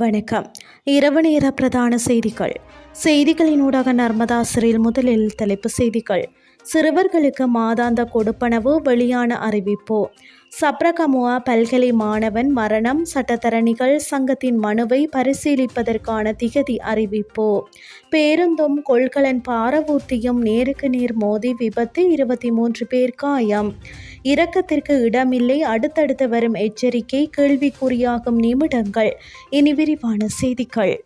வணக்கம். இரவு நேர பிரதான செய்திகள். செய்திகளினூடாக நர்மதா சிறையில் முதலில் தலைப்பு செய்திகள். சிறுவர்களுக்கு மாதாந்த கொடுப்பனவு வெளியான அறிவிப்பு. சப்ரகமுவா பல்கலை மாணவன் மரணம் சட்டத்தரணிகள் சங்கத்தின் மனுவை பரிசீலிப்பதற்கான திகதி அறிவிப்பு. பேருந்தும் கொள்கலன் பாரவூர்த்தியும் நேருக்கு நேர் மோதி விபத்து இருபத்தி மூன்று பேர் காயம். இரக்கத்திற்கு இடமில்லை அடுத்தடுத்து வரும் எச்சரிக்கை கேள்விக்குறியாகும் நிமிடங்கள். இனி விரிவான செய்திகள்.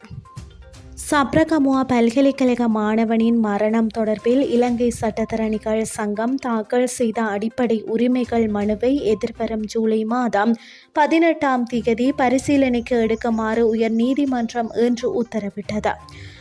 சப்ரகமுவா பல்கலைக்கழக மாணவனின் மரணம் தொடர்பில் இலங்கை சட்டத்தரணிகள் சங்கம் தாக்கல் செய்த அடிப்படை உரிமைகள் மனுவை எதிர்வரும் ஜூலை மாதம் பதினெட்டாம் திகதி பரிசீலனைக்கு எடுக்குமாறு உயர் நீதிமன்றம் இன்று உத்தரவிட்டது.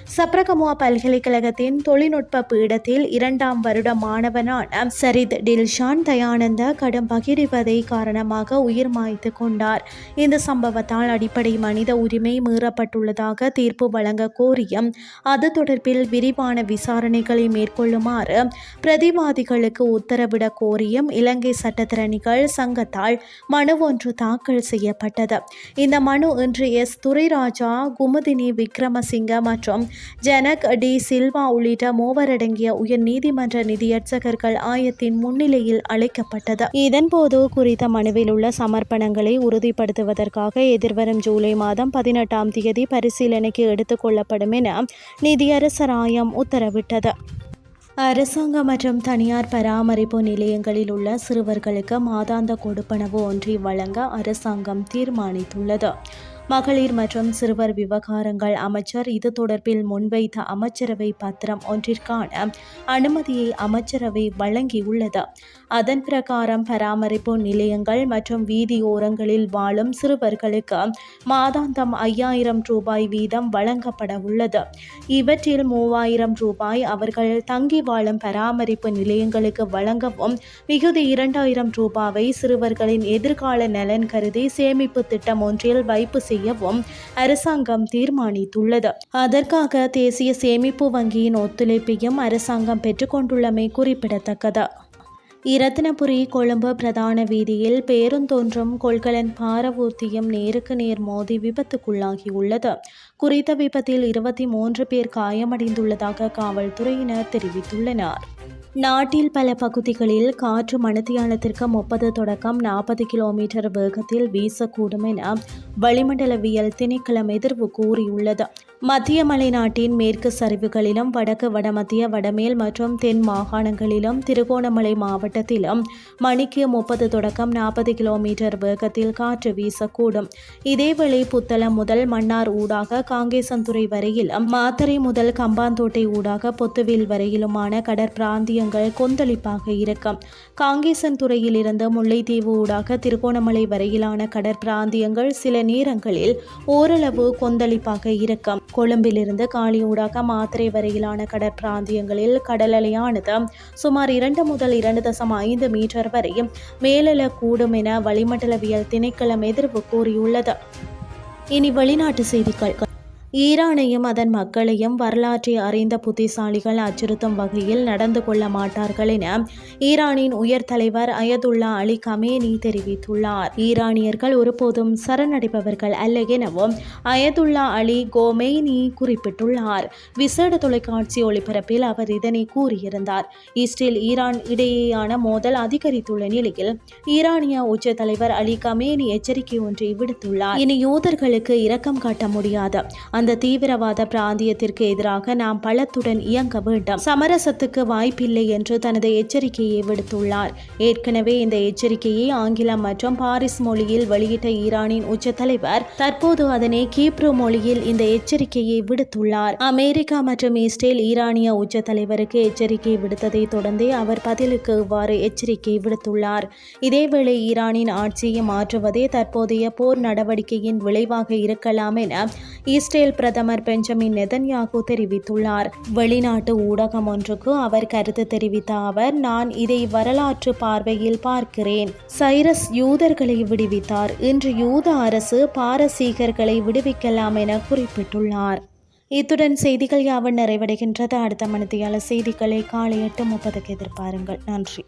சப்ரகமுவா பல்கலைக்கழகத்தின் தொழில்நுட்ப பீடத்தில் இரண்டாம் வருட மாணவனான சரித் டில்ஷான் தயானந்த கடும் பகிரிவதை காரணமாக உயிர் மாய்த்து கொண்டார். இந்த சம்பவத்தால் அடிப்படை மனித உரிமை மீறப்பட்டுள்ளதாக தீர்ப்பு வழங்க கோரியும் அது தொடர்பில் விரிவான விசாரணைகளை மேற்கொள்ளுமாறு பிரதிவாதிகளுக்கு உத்தரவிட கோரியும் இலங்கை சட்டத்திறனிகள் சங்கத்தால் மனு ஒன்று தாக்கல் செய்யப்பட்டது. இந்த மனு இன்று எஸ். துரைராஜா குமுதினி விக்ரமசிங்க மற்றும் ஜனக் டி சில்வா உள்ளிட்ட மூவரடங்கிய உயர் நீதிமன்ற நிதியர்ச்சகர்கள் ஆயத்தின் முன்னிலையில் அழைக்கப்பட்டது. இதன்போது குறித்த மனுவில் உள்ள சமர்ப்பணங்களை உறுதிப்படுத்துவதற்காக எதிர்வரும் ஜூலை மாதம் பதினெட்டாம் தேதி பரிசீலனைக்கு எடுத்துக் கொள்ளப்படும் என நிதியரசர் ஆயம் உத்தரவிட்டது. அரசாங்க மற்றும் தனியார் பராமரிப்பு நிலையங்களில் உள்ள சிறுவர்களுக்கு மாதாந்த கொடுப்பனவு ஒன்றை வழங்க அரசாங்கம் தீர்மானித்துள்ளது. மகளிர் மற்றும் சிறுவர் விவகாரங்கள் அமைச்சர் இது தொடர்பில் முன்வைத்த அமைச்சரவை பத்திரம் ஒன்றிற்கான அனுமதியை அமைச்சரவை வழங்கியுள்ளது. அதன் பிரகாரம் பராமரிப்பு நிலையங்கள் மற்றும் வீதியோரங்களில் வாழும் சிறுவர்களுக்கு மாதாந்தம் ஐயாயிரம் ரூபாய் வீதம் வழங்கப்பட உள்ளது. இவற்றில் மூவாயிரம் ரூபாய் அவர்கள் தங்கி வாழும் பராமரிப்பு நிலையங்களுக்கு வழங்கவும் மிகுதி இரண்டாயிரம் ரூபாவை சிறுவர்களின் எதிர்கால நலன் கருதி சேமிப்பு திட்டம் ஒன்றில் வைப்பு செய்ய செய்யவும் அரசாங்கம் தீர்மானித்துள்ளது. அதற்காக தேசிய சேமிப்பு வங்கியின் ஒத்துழைப்பையும் அரசாங்கம் பெற்றுக்கொண்டுள்ளமை குறிப்பிடத்தக்கது. இரத்தினபுரி கொழும்பு பிரதான வீதியில் பேருந்தொன்றும் கொள்கலன் பாரவூர்த்தியும் நேருக்கு நேர் மோதி விபத்துக்குள்ளாகியுள்ளது. குறித்த விபத்தில் இருபத்தி மூன்று பேர் காயமடைந்துள்ளதாக காவல்துறையினர் தெரிவித்துள்ளனர். நாட்டில் பல பகுதிகளில் காற்று மணித்தியாலத்திற்கு முப்பது தொடக்கம் நாற்பது கிலோமீட்டர் வேகத்தில் வீசக்கூடும் என வளிமண்டலவியல் திணைக்களம் எதிர்வு கூறியுள்ளது. மத்திய மலைநாட்டின் மேற்கு சரிவுகளிலும் வடக்கு வடமத்திய வடமேல் மற்றும் தென் மாகாணங்களிலும் திருகோணமலை மாவட்டத்திலும் மணிக்கு முப்பது தொடக்கம் நாற்பது கிலோமீட்டர் வேகத்தில் காற்று வீசக்கூடும். இதேவேளை புத்தளம் முதல் மன்னார் ஊடாக காங்கேசன்துறை வரையிலும் மாத்தரை முதல் கம்பாந்தோட்டை ஊடாக பொத்துவில் வரையிலுமான கடற்பிராந்தியங்கள் கொந்தளிப்பாக இருக்கும் காங்கேசன்துறையில் இருந்து முல்லைத்தீவு ஊடாக திருகோணமலை வரையிலான கடற்பிராந்தியங்கள் சில நேரங்களில் ஓரளவு கொந்தளிப்பாக இருக்கும் கொழும்பிலிருந்து காலியூடாக மாத்திரை வரையிலான கடற்பிராந்தியங்களில் கடல் அலையானது சுமார் இரண்டு முதல் இரண்டு தசம் ஐந்து மீட்டர் வரை மேலெழக்கூடும் என வளிமண்டலவியல் திணைக்களம் எதிர்வு கூறியுள்ளது. இனி வெளிநாட்டு செய்திகள். ஈரானையும் அதன் மக்களையும் வரலாற்றை அறிந்த புத்திசாலிகள் அச்சுறுத்தும் வகையில் நடந்து கொள்ள மாட்டார்கள் என ஈரானின் உயர் தலைவர் அயதுல்லா அலி கமேனி தெரிவித்துள்ளார். ஈரானியர்கள் ஒருபோதும் சரணடைபவர்கள் அல்ல எனவும் அயதுல்லா அலி கோமேனி குறிப்பிட்டுள்ளார். விசேட தொலைக்காட்சி ஒளிபரப்பில் அவர் இதனை கூறியிருந்தார். ஈஸ்டில் ஈரான் இடையேயான மோதல் அதிகரித்துள்ள நிலையில் ஈரானிய உச்ச தலைவர் அலி கமேனி எச்சரிக்கை ஒன்றை விடுத்துள்ளார். இனி யூதர்களுக்கு இரக்கம் காட்ட முடியாது அந்த தீவிரவாத பிராந்தியத்திற்கு எதிராக நாம் பலத்துடன் இயங்க வேண்டும். சமரசத்துக்கு வாய்ப்பில்லை என்று தனது எச்சரிக்கையை விடுத்துள்ளார். ஏற்கனவே இந்த எச்சரிக்கையை ஆங்கிலம் மற்றும் பாரிஸ் மொழியில் வெளியிட்ட ஈரானின் உச்ச தலைவர் தற்போது அதனை கீப்ரு மொழியில் இந்த எச்சரிக்கையை விடுத்துள்ளார். அமெரிக்கா மற்றும் இஸ்ரேல் ஈரானிய உச்ச தலைவருக்கு எச்சரிக்கை விடுத்ததை தொடர்ந்தே அவர் பதிலுக்கு இவ்வாறு எச்சரிக்கை விடுத்துள்ளார். இதேவேளை ஈரானின் ஆட்சியை மாற்றுவதே தற்போதைய போர் நடவடிக்கையின் விளைவாக இருக்கலாம் என இஸ்ரேல் பிரதமர் பெஞ்சமின் நெதன்யாகு தெரிவித்துள்ளார். வெளிநாட்டு ஊடகம் ஒன்றுக்கு அவர் கருத்து தெரிவித்த அவர் நான் இதை வரலாற்று பார்வையில் பார்க்கிறேன். சைரஸ் யூதர்களை விடுவித்தார். இன்று யூத அரசு பாரசீகர்களை விடுவிக்கலாம் என குறிப்பிட்டுள்ளார். இத்துடன் செய்திகள் யாவும் நிறைவடைகின்றது. அடுத்த மனதியால செய்திகளை காலை எட்டு முப்பதுக்கு எதிர்பாருங்கள். நன்றி.